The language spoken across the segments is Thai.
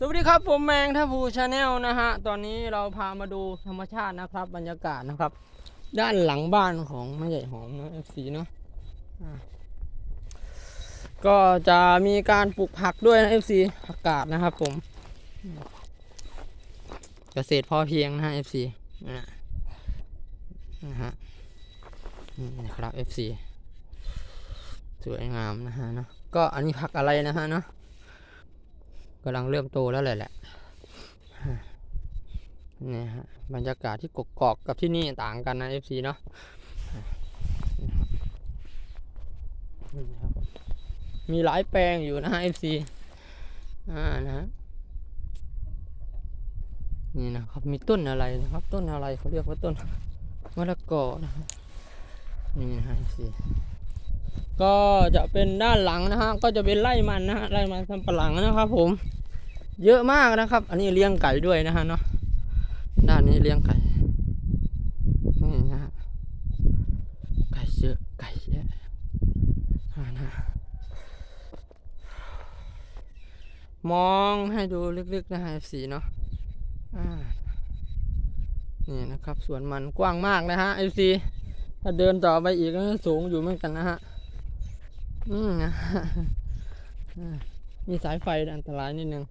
สวัสดีครับผมแมงทัพูชาแนลนะฮะ ตอนนี้เราพามาดูธรรมชาตินะครับ บรรยากาศนะครับ ด้านหลังบ้านของแม่ใหญ่หอมนะเอฟซีเนาะก็จะมีการปลูกผักด้วยนะเอฟซีผักกาดนะครับผม เกษตรพอเพียงนะฮะเอฟซีนะฮะนะครับเอฟซีสวยงามนะฮะเนาะก็อันนี้ผักอะไรนะฮะเนาะำลังเริ่มโตแล้วแหละแหละนี่ฮะบรรยากาศที่กกอกกับที่นี่ต่างกันนะ FC เนาะมีหลายแปลงอยู่นะ FC อ่านะฮะนี่นะครับ มีต้นอะไรนะครับ ต้นอะไรเขาเรียกว่าต้นมะละกอนะครับนี่นะฮะ FC ก็จะเป็นด้านหลังนะฮะ ก็จะเป็นไร่มันนะฮะ ไร่มันสำปะหลังนะครับผม เยอะมากนะครับ อันนี้เลี้ยงไก่ด้วยนะฮะเนาะด้านนี้เลี้ยงไก่นี่นะฮะไก่เยอะไก่เยอะอ่านะมองให้ดูลึกๆนะฮะสีเนาะนี่นะครับสวนมันกว้างมากนะฮะเอฟซีถ้าเดินต่อไปอีกก็สูงอยู่เหมือนกันนะฮะอืมนะฮะอ่ามีสายไฟอันตรายนิดนึง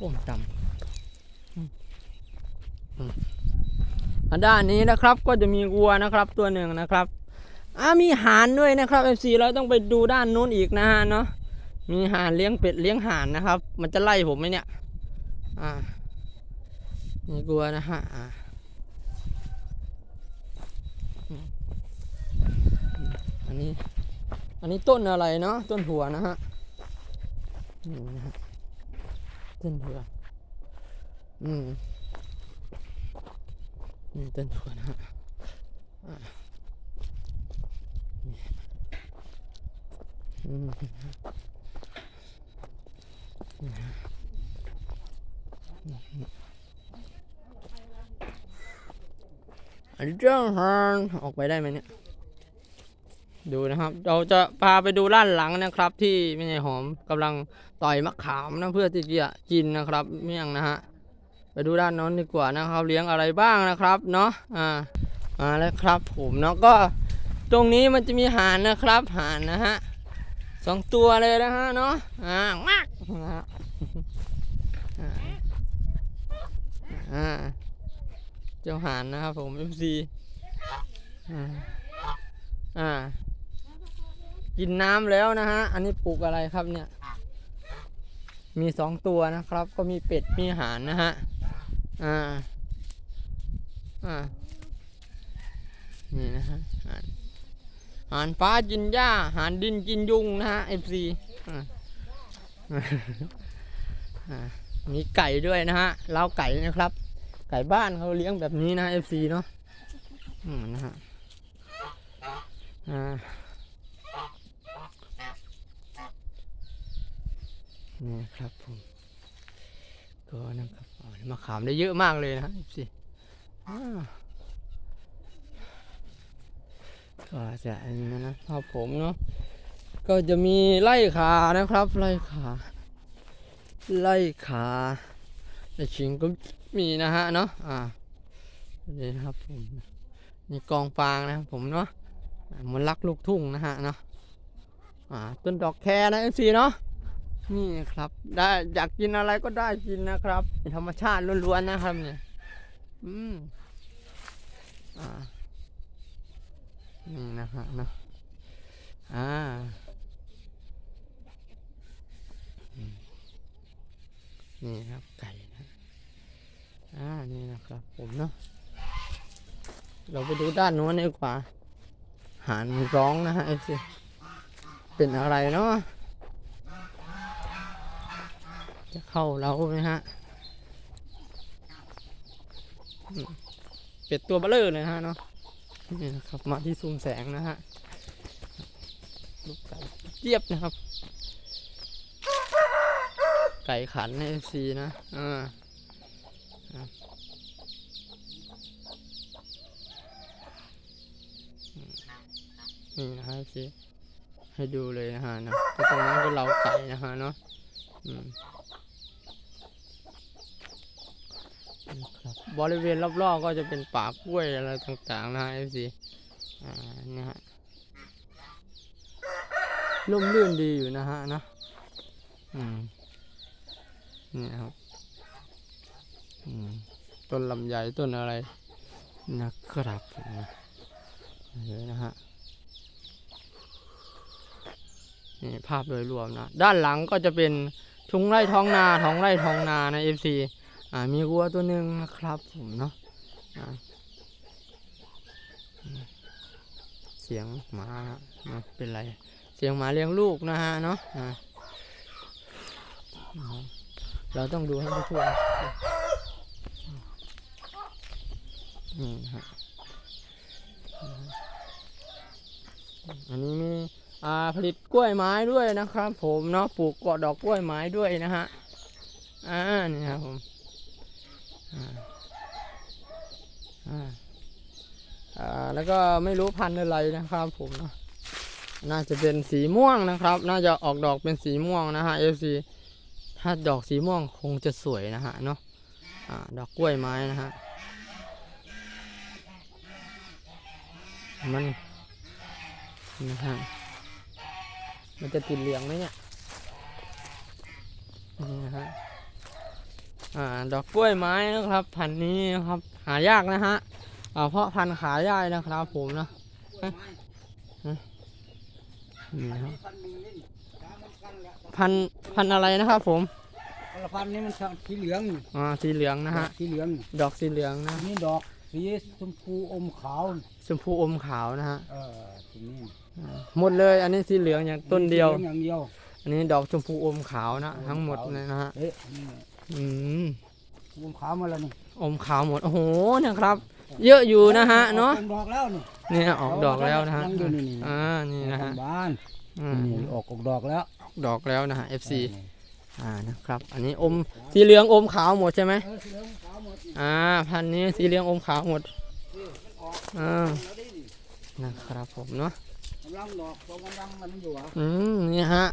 ก้มต่ำอืมอืมอันด้านนี้นะครับก็จะมีวัวนะครับตัวหนึ่งนะครับอ่ามีห่านด้วยนะครับเอฟซีเราต้องไปดูด้านนู้นอีกนะฮะเนาะมีห่านเลี้ยงเป็ดเลี้ยงห่านนะครับ มันจะไล่ผมไหมเนี่ย อ่ามีวัวนะฮะอ่าอืมอันนี้ อันนี้ต้นอะไรเนาะต้นหัวนะฮะนี่นะฮะ ต้นหัวอืมนี่ต้นหัวนะฮะอะนี่อืมอันเจ้าฮานออกไปได้ไหมเนี่ย ดูนะครับ เราจะพาไปดูด้านหลังนะครับ ที่แม่หอมกำลังต่อยมะขามนะเพื่อที่จะกินนะครับเมี่ยงนะฮะไปดูด้านน้นดีกว่านะครับเลี้ยงอะไรบ้างนะครับเนาะอ่ามาแล้วครับผมเนาะก็ตรงนี้มันจะมีห่านนะครับห่านนะฮะสองตัวเลยนะฮะเนาะอ่ามากนะฮะอ่าอ่าเจ้าห่านนะครับผม FC อ่าอ่า กินน้ำแล้วนะฮะ อันนี้ปลูกอะไรครับเนี่ย มีสองตัวนะครับ ก็มีเป็ด มีห่านนะฮะ อ่า อ่า นี่นะฮะห่านหานฟ้ากินหญ้าห่านดินกินยุงนะฮะ FC อ่าอ่ามีไก่ด้วยนะฮะเล้าไก่นะครับ ไก่บ้านเขาเลี้ยงแบบนี้นะ FC เนาะ อืมนะฮะ อ่า นี่ครับผม ก็นะครับอ๋อมะขามได้เยอะมากเลยนะสิก็จะนะครับผมเนาะก็จะมีไล่ขานะครับ ไล่ขา ไล่ขาในชิงก็มีนะฮะเนาะอ่านี่นะครับผมนี่กองฟางนะครับผมเนาะมันรักลูกทุ่งนะฮะเนาะอ่าต้นดอกแคนะเอซีเนาะ นี่ครับ ได้อยากกินอะไรก็ได้กินนะครับ ธรรมชาติล้วนๆนะครับเนี่ย อืมอ่านี่นะฮะเนาะอ่าอืมนี่ครับไก่นะอ่านี่นะครับ ผมเนาะเราไปดูด้านโน้นดีกว่า หานร้องนะฮะไอ้สิเป็นอะไรเนาะ จะเข้าเราไหมฮะเป็ดตัวเบลเลอร์เลยฮะเนาะนี่นะครับมาที่ซูมแสงนะฮะลูกไก่เจี๊ยบนะครับ ไก่ขันในเอฟซีนะอ่านี่นะฮะ FC ให้ดูเลยนะฮะเนาะตรงนั้นก็เราไก่นะฮะเนาะอืม บริเวณรอบๆก็จะเป็นป่ากล้วยอะไรต่างๆนะฮะ FC อ่านี่ฮะร่มรื่นดีอยู่นะฮะนะอืมนี่ครับอืมต้นลำไยต้นอะไรนะครับนะเลยนะฮะนี่ภาพโดยรวมนะ ด้านหลังก็จะเป็นทุ่งไร่ท้องนาท้องไร่ท้องนานะ FC อ่ามีวัวตัวหนึ่งนะครับผมเนาะเสียงหมานะเป็นไร เสียงหมาเลี้ยงลูกนะฮะเนาะเราต้องดูให้ทั่วนี่ฮะอันนี้มีอ่าผลิตกล้วยไม้ด้วยนะครับ ผมเนาะปลูกกาะดอกกล้วยไม้ด้วยนะฮะอ่านี่ครับผม อ่าแล้วก็ไม่รู้พันธุ์อะไรนะครับ ผมเนาะน่าจะเป็นสีม่วงนะครับ น่าจะออกดอกเป็นสีม่วงนะฮะ FC ถ้าดอกสีม่วงคงจะสวยนะฮะเนาะอ่าดอกกล้วยไม้นะฮะมันนะฮะมันจะติดเหลืองไหมเนี่ยนี่นะฮะ อ่าดอกกล้วยไม้นะครับ พันธุ์นี้นะครับ หายากนะฮะอ่าเพราะพันธุ์ขายได้นะครับ ผมนะฮะฮะนี่นะครับพันธุ์พันธุ์อะไรนะครับผมคนละพันธุ์นี่มันสีเหลืองอ่าสีเหลืองนะฮะสีเหลือง ดอกสีเหลืองนะอันนี้ดอกสีชมพูอมขาวชมพูอมขาวนะฮะเออทีนี้อ่าหมดเลยอันนี้สีเหลืองอย่างต้นเดียวสีหลืองอย่างเดียว อันนี้ดอกชมพูอมขาวนะทั้งหมดเลยนะฮะเอ๊ะนี่อืมอมขาวมาแล้วนี่อมขาวหมด โอ้โหนะครับ เยอะอยู่นะฮะเนาะ ออกดอกแล้วนี่เนี่ยออกดอกแล้วนะฮะ ยังอยู่นี่นี่อ่า นี่นะฮะบานอืมนี่ออกออกดอกแล้วดอกแล้วนะฮะ FC นี่อ่า นะครับ อันนี้อมสีเหลืองอมขาวหมดใช่ไหม เออสีเหลืองขาวหมดอ่า พันธุ์นี้สีเหลืองอมขาวหมดนี่มันออกอ่า แล้วดินี่นะครับผมเนาะกำลังดอกตัวกำลังมันอยู่อะอืม นี่ฮะ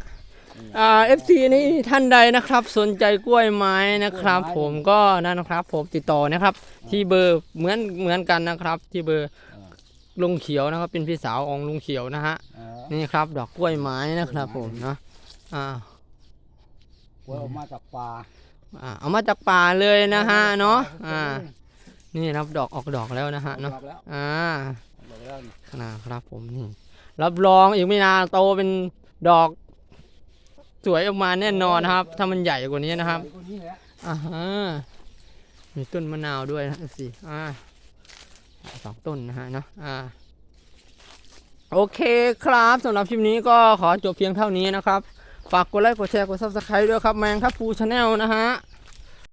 อ่า FC นี่ท่านใดนะครับ สนใจกล้วยไม้นะครับ ผมก็นั่นนะครับ ผมติดต่อนะครับ ที่เบอร์เหมือนเหมือนกันนะครับ ที่เบอร์ลุงเขียวนะครับ เป็นพี่สาวของลุงเขียวนะฮะเออนี่ครับ ดอกกล้วยไม้นะครับ ผมเนาะอ่ากล้วยออกมาจากป่าอ่าเอามาจากป่าเลยนะฮะเนาะอ่า นี่นะครับดอกออกดอกแล้วนะฮะออกเนาะดอกแล้วอ่าออกดอกแล้วนี่นะครับผมนี่รับรองอีกไม่นานโตเป็นดอก สวยออกมาแน่นอนนะครับ ถ้ามันใหญ่กว่านี้นะครับอ่าฮะมีต้นมะนาวด้วยนะสิอ่าสองต้นนะฮะเนาะอ่าโอเคครับสำหรับคลิปนี้ก็ขอจบเพียงเท่านี้นะครับ ฝากกดไลค์กดแชร์กดซับสไครต์ด้วยครับแมงครับฟูชาแนลนะฮะ